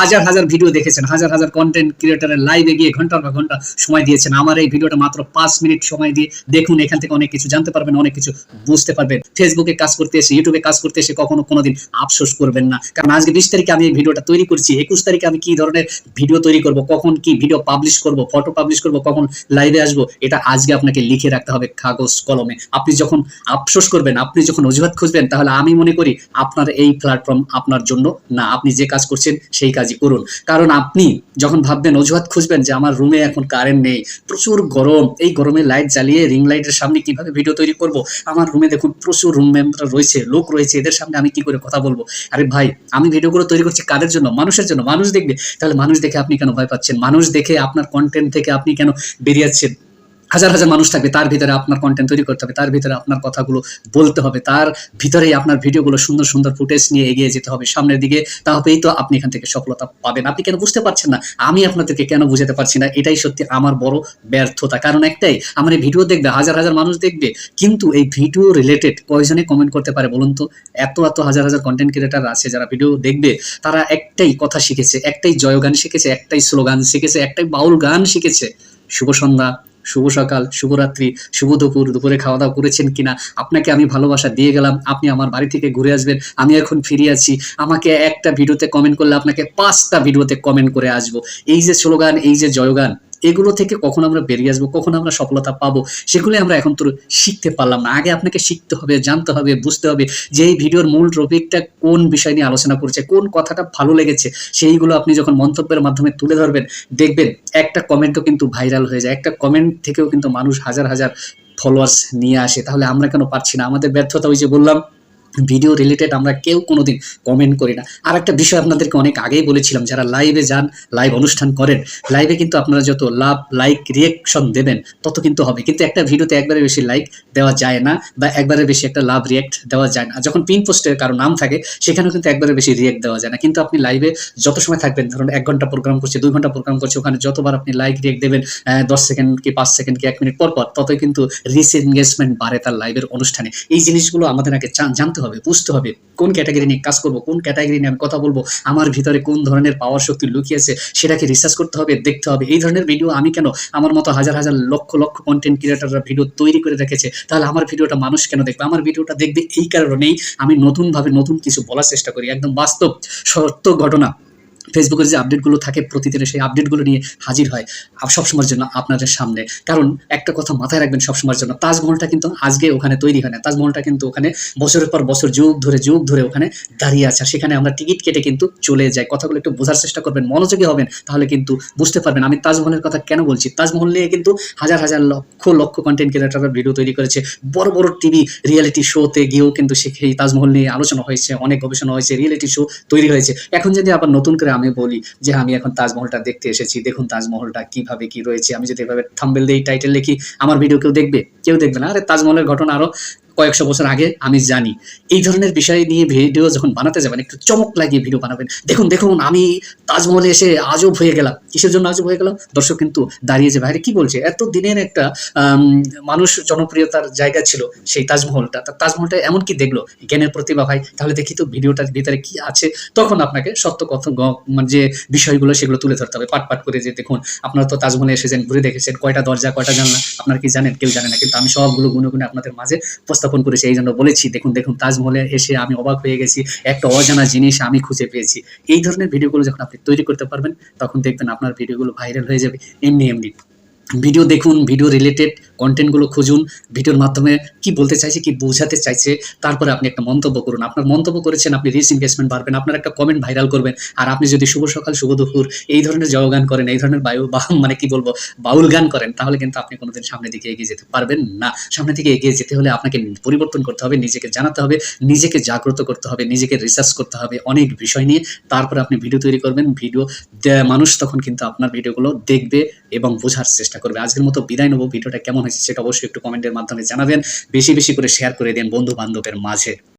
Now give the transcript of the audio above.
হাজার হাজার ভিডিও দেখেছেন, হাজার হাজার কন্টেন্ট ক্রিয়েটারের লাইভে গিয়ে ঘণ্টার পর ঘণ্টা সময় দিয়েছেন। আমার এই ভিডিওটা মাত্র পাঁচ মিনিট সময় দিয়ে দেখুন, এখান থেকে অনেক কিছু জানতে পারবেন, অনেক কিছু বুঝতে পারবেন। ফেসবুকে কাজ করতে এসে ইউটিউবে কাজ করতে এসে কখনো কোনোদিন আফসোস করবেন না। কারণ আজকে বিশ তারিখে আমি এই ভিডিওটা তৈরি করছি, একুশ তারিখে আমি কি ধরনের ভিডিও তৈরি করব, কখন কি ভিডিও পাবলিশ করব ফটো পাবলিশ করব, কখন লাইভে আসব, এটা আজকে আপনাকে লিখে রাখতে হবে কাগজ কলমে। আপনি যখন আফসোস করবেন, আপনি যখন অজুহাত খুঁজবেন, তাহলে আমি মনে করি আপনার এই প্ল্যাটফর্ম আপনার জন্য না। আপনি যে কাজ করছেন, সেই কাজই করুন। কারণ আপনি যখন ভাববেন, অজুহাত খুঁজবেন যে আমার রুমে এখন কারেন্ট নেই, প্রচুর গরম, এই গরমে লাইট জ্বালিয়ে রিং লাইটের সামনে কীভাবে ভিডিও তৈরি করব? আমার রুমে দেখুন প্রচুর রুম মেম্বার রয়েছে, লোক রয়েছে, এদের সামনে আমি কি করে কথা বলব? আরে ভাই, আমি ভিডিওগুলো তৈরি করছি কাদের জন্য? মানুষের জন্য। মানুষ দেখবে। তাহলে মানুষ দেখে আপনি কেন ভয় পাচ্ছেন? মানুষ দেখে আপনার কন্টেন্ট থেকে আপনি কেন বেরিয়ে যাচ্ছেন? হাজার হাজার মানুষ থাকবে, তার ভিতরে আপনার কন্টেন্ট তৈরি করতে হবে, তার ভিতরে আপনার কথাগুলো বলতে হবে, তার ভিতরেই আপনার ভিডিওগুলো সুন্দর সুন্দর ফুটেজ নিয়ে এগিয়ে যেতে হবে, সামনের দিকে, তাহলেই তো আপনি এখান থেকে সফলতা পাবেন। আপনি কেন বুঝতে পারছেন না? আমি আপনাদেরকে কেন বুঝাতে পারছি না? এটাই সত্যি আমার বড় ব্যর্থতা। কারণ একটাই, আমার এই ভিডিও দেখবে, হাজার হাজার মানুষ দেখবে, কিন্তু এই ভিডিও রিলেটেড কয়জনে কমেন্ট করতে পারে বলুন তো? এত এত হাজার হাজার কন্টেন্ট ক্রিয়েটার আছে যারা ভিডিও দেখবে, তারা একটাই কথা শিখেছে, একটাই জয়গান শিখেছে, একটাই স্লোগান শিখেছে, একটাই বাউল গান শিখেছে। শুভ সন্ধ্যা। শুভ সকাল শুভরাত্রি শুভ দুপুর, দুপুরে খাওয়া দাওয়া করেছেন কিনা, আপনাকে আমি ভালোবাসা দিয়ে গেলাম, আপনি আমার বাড়ি থেকে ঘুরে আসবেন, আমি এখন ফিরে আছি, আমাকে একটা ভিডিওতে কমেন্ট করলে আপনাকে পাঁচটা ভিডিওতে কমেন্ট করে আসব। এই যে স্লোগান, এই যে জয়গান এগুলো থেকে কখন আমরা বেরিয়ে আসব, কখন আমরা সফলতা পাবো সেগুলো আমরা এখন তো শিখতে পারলাম না। আগে আপনাকে শিখতে হবে, জানতে হবে, বুঝতে হবে যে এই ভিডিওর মূল টপিকটা কোন বিষয় নিয়ে আলোচনা করছে, কোন কথাটা ভালো লেগেছে, সেইগুলো আপনি যখন মন্তব্যের মাধ্যমে তুলে ধরবেন, দেখবেন একটা কমেন্টও কিন্তু ভাইরাল হয়ে যায়। একটা কমেন্ট থেকেও কিন্তু মানুষ হাজার হাজার ফলোয়ার্স নিয়ে আসে। তাহলে আমরা কেন পারছি না? আমাদের ব্যর্থতা ওই যে বললাম ভিডিও রিলেটেড আমরা কেউ কোনোদিন কমেন্ট করি না। আর একটা বিষয় আপনাদেরকে অনেক আগেই বলেছিলাম, যারা লাইভে যান লাইভ অনুষ্ঠান করেন লাইভে কিন্তু আপনারা যত লাভ লাইক রিয়েকশন দেবেন, তত কিন্তু হবে। কিন্তু একটা ভিডিওতে একবারে বেশি লাইক দেওয়া যায় না বা একবারে বেশি একটা লাভ রিয়েক্ট দেওয়া যায় না। যখন পিন পোস্টের কারও নাম থাকে, সেখানেও কিন্তু একবারে বেশি রিয়েক্ট দেওয়া যায় না। কিন্তু আপনি লাইভে যত সময় থাকবেন, ধরুন এক ঘণ্টা প্রোগ্রাম করছে, দুই ঘণ্টা প্রোগ্রাম করছে, ওখানে যতবার আপনি লাইক রিয়েক্ট দেবেন দশ সেকেন্ড কি পাঁচ সেকেন্ড কি এক মিনিট পর পর, ততই কিন্তু রিস এনগেজমেন্ট বাড়ে তার লাইভের অনুষ্ঠানে। এই জিনিসগুলো আমাদের আগে জান- জানতে হবে, বুঝতে হবে কোন ক্যাটাগরি নিয়ে কাজ করব, কোন ক্যাটাগরি নিয়ে আমি কথা বলব, আমার ভিতরে কোন ধরনের পাওয়ার শক্তি লুকিয়েছে, সেটাকে রিসার্চ করতে হবে, দেখতে হবে, এই ধরনের ভিডিও আমি কেন, আমার মতো হাজার হাজার লক্ষ লক্ষ কন্টেন্ট ক্রিয়েটাররা ভিডিও তৈরি করে রেখেছে, তাহলে আমার ভিডিওটা মানুষ কেন দেখবে? আমার ভিডিওটা দেখবে এই কারণেই আমি নতুনভাবে নতুন কিছু বলার চেষ্টা করি, একদম বাস্তব, সত্য ঘটনা। ফেসবুকের যে আপডেটগুলো থাকে প্রতিদিনের সেই আপডেটগুলো নিয়ে হাজির হয় সবসময়ের জন্য আপনাদের সামনে। কারণ একটা কথা মাথায় রাখবেন সবসময়ের জন্য, তাজমহলটা কিন্তু আজকে ওখানে তৈরি হয় না। তাজমহলটা কিন্তু ওখানে বছরের পর বছর, যুগ ধরে যুগ ধরে ওখানে দাঁড়িয়ে আছে। সেখানে আমরা টিকিট কেটে কিন্তু চলে যাই। কথাগুলো একটু বোঝার চেষ্টা করবেন, মনোযোগী হবেন, তাহলে কিন্তু বুঝতে পারবেন। আমি তাজমহলের কথা কেন বলছি? তাজমহল নিয়ে কিন্তু হাজার হাজার লক্ষ লক্ষ কন্টেন্ট ক্রিয়েটাররা ভিডিও তৈরি করেছে। বড় বড় টিভি রিয়েলিটি শোতে গিয়েও কিন্তু সেই তাজমহল নিয়ে আলোচনা হয়েছে, অনেক গবেষণা হয়েছে রিয়েলিটি শো তৈরি হয়েছে। এখন যদি আবার নতুন করে আমি বলি যে আমি এখন তাজমহলটা দেখতে এসেছি, দেখুন তাজমহলটা কীভাবে কি রয়েছে। আমি যদি এভাবে থাম্বেল দিয়ে টাইটেল লিখি, আমার ভিডিও কেউ দেখবে? কেউ দেখবে না। আরে তাজমহলের ঘটনা আরও কয়েকশো বছর আগে আমি জানি। এই ধরনের বিষয় নিয়ে ভিডিও যখন বানাতে যাবেন, একটু চমক লাগিয়ে ভিডিও বানাবেন। দেখুন দেখুন, আমি তাজমহলে এসে আজব হয়ে গেলাম। কিসের জন্য আজব হয়ে গেলাম দর্শক কিন্তু দাঁড়িয়ে যে বাইরে কি বলছে? এত দিনের একটা মানুষ জনপ্রিয়তার জায়গা ছিল সেই তাজমহলটা। তা তাজমহলটা এমন কি দেখল? জ্ঞানের প্রতিভা ভাই, তাহলে দেখি তো ভিডিওটার ভিতরে কি আছে। তখন আপনাকে সত্য কথা মানে যে বিষয়গুলো সেগুলো তুলে ধরতে হবে। পাট পাট করে যে দেখুন, আপনারা তো তাজমহলে এসেছেন, ঘুরে দেখেছেন, কয়টা দরজা, কয়টা জানলা, আপনারা কি জানেন, কেউ জানে না। কিন্তু আমি সবগুলো গুনে গুনে আপনাদের মাঝে উপস্থাপন করেছি, এই জন্য বলেছি, দেখুন দেখুন, তাজমহলে এসে আমি অবাক হয়ে গেছি। একটা অজানা জিনিস আমি খুঁজে পেয়েছি। এই ধরনের ভিডিওগুলো যখন আপনি তৈরি করতে পারবেন, তখন দেখবেন আপনার ভিডিওগুলো ভাইরাল হয়ে যাবে এমনি এমনি। ভিডিও দেখুন, ভিডিও রিলেটেড কন্টেন্টগুলো খুঁজুন, ভিডিওর মাধ্যমে কি বলতে চাইছে, কি বোঝাতে চাইছে, তারপরে আপনি একটা মন্তব্য করুন। আপনার মন্তব্য করেছেন, আপনি রিচ ইনভেস্টমেন্ট পারবেন আপনার একটা কমেন্ট ভাইরাল করবেন, আর আপনি যদি শুভ সকাল, শুভ দুপুর, এই ধরনের জয়গান করেন, এই ধরনের বায়ু, বা মানে কি বলব, বাউল গান করেন, তাহলে কিন্তু আপনি কোনোদিন সামনের দিকে এগিয়ে যেতে পারবেন না। সামনের দিকে এগিয়ে যেতে হলে আপনাকে পরিবর্তন করতে হবে, নিজেকে জানাতে হবে, নিজেকে জাগ্রত করতে হবে, নিজেকে রিসার্চ করতে হবে অনেক বিষয় নিয়ে। তারপরে আপনি ভিডিও তৈরি করবেন ভিডিও মানুষ তখন কিন্তু আপনার ভিডিওগুলো দেখবে এবং বোঝার চেষ্টা করবে। আজকের মতো বিদায় নেব। ভিডিওটা কেমন হয়েছে সেটা অবশ্যই একটু কমেন্টের মাধ্যমে জানাবেন। বেশি বেশি করে শেয়ার করে দিন বন্ধু বান্ধবের মাঝে।